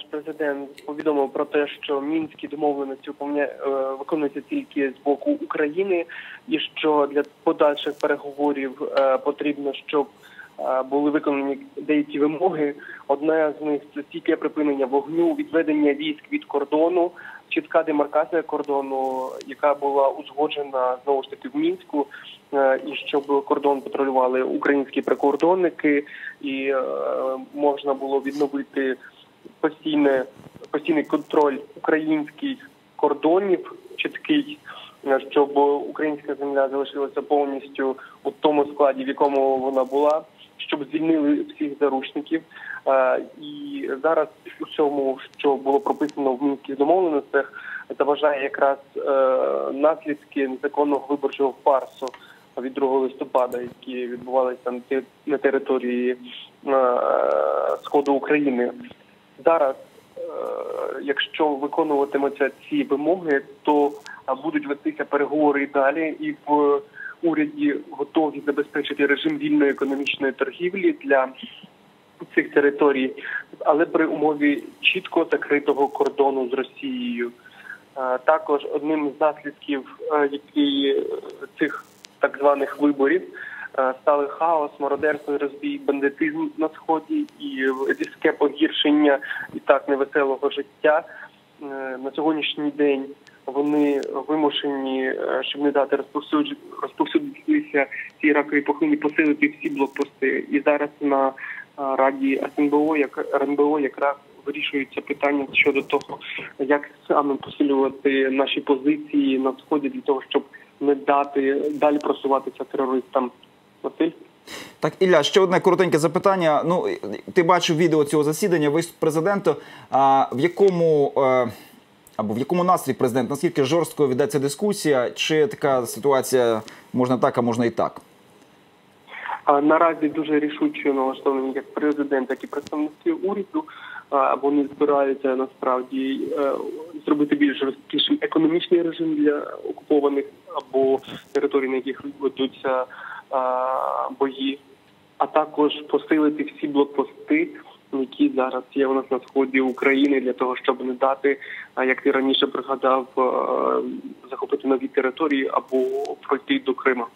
наш президент повідомив про те, що мінські домовленості е, виконуються тільки з боку України, і що для подальших переговорів е, потрібно, щоб е, були виконані деякі вимоги. Одна з них це стійке припинення вогню, відведення військ від кордону, чітка демаркація кордону, яка була узгоджена знову ж таки в мінську, і щоб кордон патрулювали українські прикордонники, і можна було відновити постійне постійний контроль українських кордонів чіткий, е, щоб українська земля залишилася повністю у тому складі, в якому вона була, щоб звільнили всіх заручників. Е, І зараз у цьому, що було прописано в мінських домовленостях, заважає якраз е, наслідки незаконного виборчого фарсу від 2 листопада, які відбувалися на те- на території сходу України. Зараз, е, якщо виконуватимуться ці вимоги, то будуть вестися переговори і далі, і в уряді готові забезпечити режим вільної економічної торгівлі для цих територій, але при умові чітко закритого кордону з Росією. Е, Також одним з наслідків, е, цих так званих виборів стали хаос, мародерство, розбій, бандитизм на сході і різке погіршення і так невеселого життя. Е, На сьогоднішній день вони вимушені, е, щоб не дати розповсюдж- розповсюдитися цій раковій пухлині, посилити всі блокпости. І зараз на е, раді СНБО, як РНБО, якраз вирішується питання щодо того, як саме посилювати наші позиції на сході для того, щоб не дати далі просуватися терористам. Василь? Так, Ілля, ще одне коротеньке запитання. Ну, ти бачив відео цього засідання, виступ президента. А в якому е, або в якому настрій президент? Наскільки жорстко ведеться дискусія? Чи така ситуація можна так, а можна і так? Наразі дуже рішуче налаштовані як президент, так і представники уряду. Вони збираються насправді е, зробити більш жорсткішим економічний режим для окупованих або територій, на яких ведуться бої, а також посилити всі блокпости, які зараз є у нас на сході України, для того, щоб не дати, як ти раніше пригадав, захопити нові території або пройти до Крима.